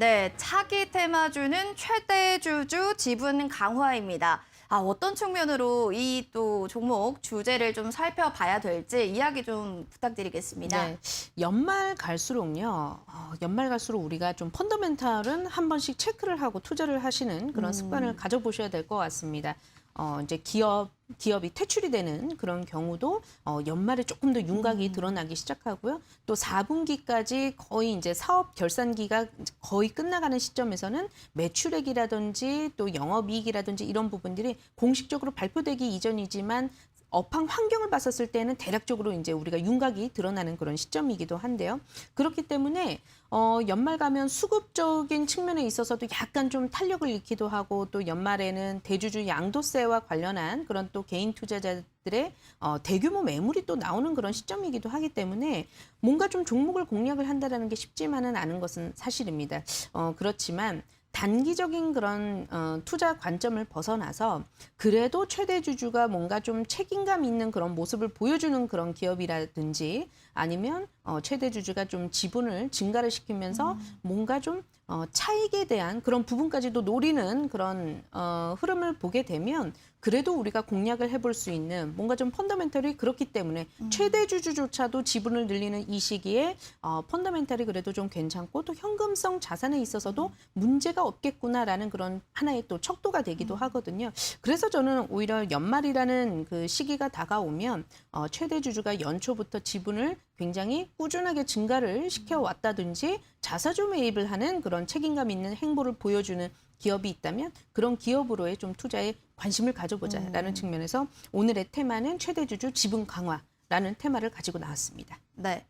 네, 차기 테마주는 최대 주주 지분 강화입니다. 아, 어떤 측면으로 이 또 종목 주제를 좀 살펴봐야 될지 이야기 좀 부탁드리겠습니다. 네, 연말 갈수록요. 어, 연말 갈수록 우리가 좀 펀더멘탈은 한 번씩 체크를 하고 투자를 하시는 그런 습관을 가져보셔야 될 것 같습니다. 어, 이제 기업 기업이 퇴출이 되는 그런 경우도 어, 연말에 조금 더 윤곽이 드러나기 시작하고요. 또 4분기까지 거의 이제 사업 결산기가 거의 끝나가는 시점에서는 매출액이라든지 또 영업이익이라든지 이런 부분들이 공식적으로 발표되기 이전이지만 업황 환경을 봤었을 때는 대략적으로 이제 우리가 윤곽이 드러나는 그런 시점이기도 한데요. 그렇기 때문에 어, 연말 가면 수급적인 측면에 있어서도 약간 좀 탄력을 잃기도 하고 또 연말에는 대주주 양도세와 관련한 그런 또 개인 투자자 들의 어, 대규모 매물이 또 나오는 그런 시점이기도 하기 때문에 뭔가 좀 종목을 공략을 한다라는 게 쉽지만은 않은 것은 사실입니다. 어, 그렇지만 단기적인 그런 어, 투자 관점을 벗어나서 그래도 최대 주주가 뭔가 좀 책임감 있는 그런 모습을 보여주는 그런 기업이라든지 아니면 어, 최대 주주가 좀 지분을 증가를 시키면서 뭔가 좀 어, 차익에 대한 그런 부분까지도 노리는 그런 어, 흐름을 보게 되면 그래도 우리가 공략을 해볼 수 있는 뭔가 좀 펀더멘털이 그렇기 때문에 최대 주주조차도 지분을 늘리는 이 시기에 어, 펀더멘털이 그래도 좀 괜찮고 또 현금성 자산에 있어서도 문제가 없겠구나라는 그런 하나의 또 척도가 되기도 하거든요. 그래서 저는 오히려 연말이라는 그 시기가 다가오면 어, 최대 주주가 연초부터 지분을 굉장히 꾸준하게 증가를 시켜왔다든지 자사주 매입을 하는 그런 책임감 있는 행보를 보여주는 기업이 있다면 그런 기업으로의 좀 투자에 관심을 가져보자라는 측면에서 오늘의 테마는 최대주주 지분 강화라는 테마를 가지고 나왔습니다. 네.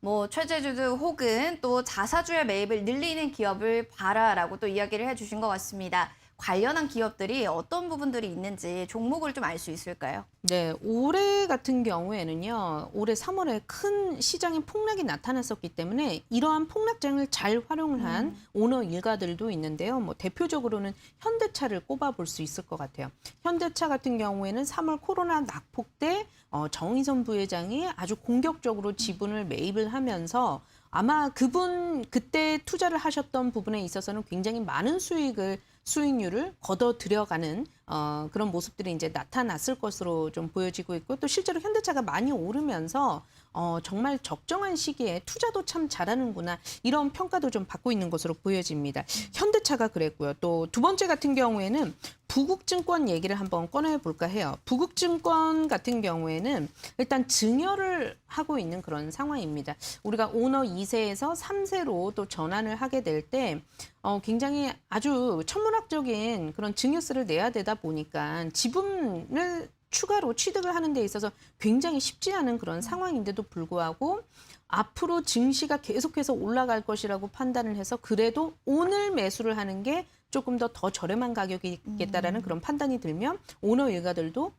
뭐 최대주주 혹은 또 자사주의 매입을 늘리는 기업을 봐라라고 또 이야기를 해주신 것 같습니다. 관련한 기업들이 어떤 부분들이 있는지 종목을 좀 알 수 있을까요? 네, 올해 같은 경우에는요, 올해 3월에 큰 시장의 폭락이 나타났었기 때문에 이러한 폭락장을 잘 활용을 한 오너 일가들도 있는데요. 뭐 대표적으로는 현대차를 꼽아볼 수 있을 것 같아요. 현대차 같은 경우에는 3월 코로나 낙폭 때 어, 정의선 부회장이 아주 공격적으로 지분을 매입을 하면서 아마 그분 그때 투자를 하셨던 부분에 있어서는 굉장히 많은 수익을 수익률을 걷어 들여가는 어, 그런 모습들이 이제 나타났을 것으로 좀 보여지고 있고 또 실제로 현대차가 많이 오르면서 어, 정말 적정한 시기에 투자도 참 잘하는구나 이런 평가도 좀 받고 있는 것으로 보여집니다. 현대차가 그랬고요. 또 두 번째 같은 경우에는 부국증권 얘기를 한번 꺼내 볼까 해요. 부국증권 같은 경우에는 일단 증여를 하고 있는 그런 상황입니다. 우리가 오너 2세에서 3세로 또 전환을 하게 될 때 어, 굉장히 아주 천문학적인 그런 증여세를 내야 되다 보니까 지분을 추가로 취득을 하는 데 있어서 굉장히 쉽지 않은 그런 상황인데도 불구하고 앞으로 증시가 계속해서 올라갈 것이라고 판단을 해서 그래도 오늘 매수를 하는 게 조금 더더 저렴한 가격이 있겠다라는 그런 판단이 들면 오너 일가들도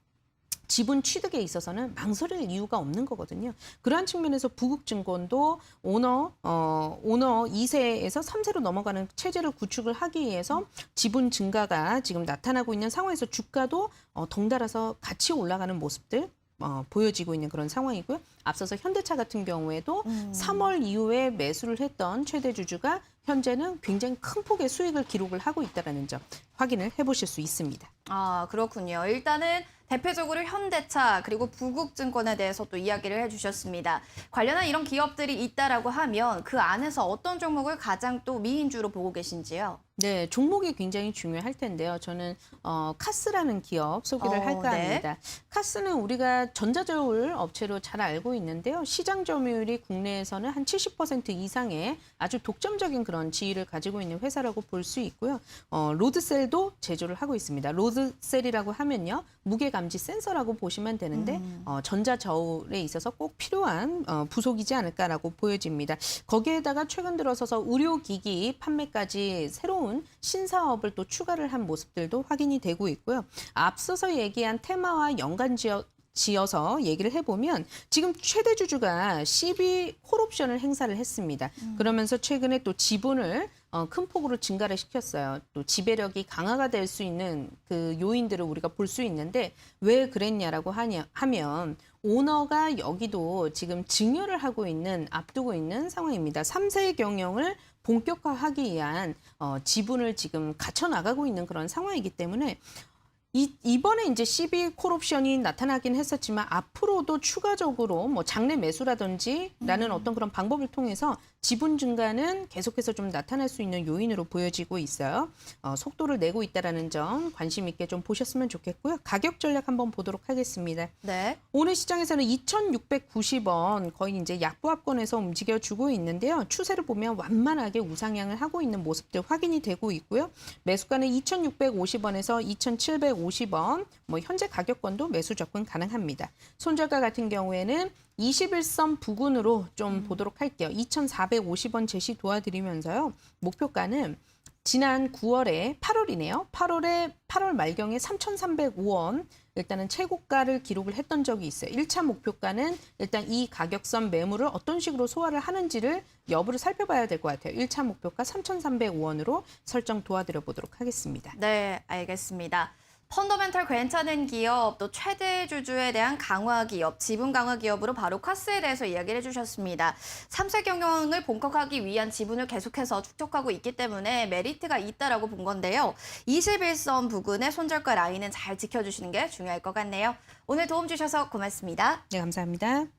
지분 취득에 있어서는 망설일 이유가 없는 거거든요. 그러한 측면에서 부국 증권도 오너 어 오너 2세에서 3세로 넘어가는 체제를 구축을 하기 위해서 지분 증가가 지금 나타나고 있는 상황에서 주가도 어 덩달아서 같이 올라가는 모습들 어, 보여지고 있는 그런 상황이고요. 앞서서 현대차 같은 경우에도 3월 이후에 매수를 했던 최대 주주가 현재는 굉장히 큰 폭의 수익을 기록을 하고 있다는 점 확인을 해보실 수 있습니다. 아, 그렇군요. 일단은 대표적으로 현대차 그리고 부국증권에 대해서 또 이야기를 해주셨습니다. 관련한 이런 기업들이 있다라고 하면 그 안에서 어떤 종목을 가장 또 미인주로 보고 계신지요? 네, 종목이 굉장히 중요할 텐데요. 저는 어, 카스라는 기업 소개를 어, 할까 네. 합니다. 카스는 우리가 전자저울 업체로 잘 알고 있는데요. 시장 점유율이 국내에서는 한 70% 이상의 아주 독점적인 그런 지위를 가지고 있는 회사라고 볼 수 있고요. 어, 로드셀 도 제조를 하고 있습니다. 로드셀이라고 하면요. 무게 감지 센서라고 보시면 되는데 음. 어, 전자 저울에 있어서 꼭 필요한 어, 부속이지 않을까라고 보여집니다. 거기에다가 최근 들어서서 의료기기 판매까지 새로운 신사업을 또 추가를 한 모습들도 확인이 되고 있고요. 앞서서 얘기한 테마와 연관 지어 지어서 얘기를 해보면 지금 최대 주주가 CB 콜옵션을 행사를 했습니다. 그러면서 최근에 또 지분을 어, 큰 폭으로 증가를 시켰어요. 또 지배력이 강화가 될 수 있는 그 요인들을 우리가 볼 수 있는데 왜 그랬냐라고 하냐 하면 오너가 여기도 지금 증여를 하고 있는 앞두고 있는 상황입니다. 3세 경영을 본격화하기 위한 어, 지분을 지금 갖춰 나가고 있는 그런 상황이기 때문에 이, 이번에 이제 12 콜옵션이 나타나긴 했었지만 앞으로도 추가적으로 뭐 장내 매수라든지 라는 어떤 그런 방법을 통해서 지분 증가는 계속해서 좀 나타날 수 있는 요인으로 보여지고 있어요. 어, 속도를 내고 있다라는 점 관심 있게 좀 보셨으면 좋겠고요. 가격 전략 한번 보도록 하겠습니다. 네. 오늘 시장에서는 2,690원 거의 이제 약보합권에서 움직여 주고 있는데요. 추세를 보면 완만하게 우상향을 하고 있는 모습들 확인이 되고 있고요. 매수가는 2,650원에서 2,750 원, 뭐 현재 가격권도 매수 접근 가능합니다. 손절가 같은 경우에는 21선 부근으로 좀 보도록 할게요. 2,450원 제시 도와드리면서요. 목표가는 지난 9월에 8월이네요. 8월에 8월 말경에 3,305원 일단은 최고가를 기록을 했던 적이 있어요. 1차 목표가는 일단 이 가격선 매물을 어떤 식으로 소화를 하는지를 여부를 살펴봐야 될 것 같아요. 1차 목표가 3,305원으로 설정 도와드려 보도록 하겠습니다. 네, 알겠습니다. 펀더멘털 괜찮은 기업, 또 최대 주주에 대한 강화 기업, 지분 강화 기업으로 바로 카스에 대해서 이야기를 해주셨습니다. 삼세 경영을 본격화하기 위한 지분을 계속해서 축적하고 있기 때문에 메리트가 있다라고 본 건데요. 21선 부근의 손절가 라인은 잘 지켜주시는 게 중요할 것 같네요. 오늘 도움 주셔서 고맙습니다. 네, 감사합니다.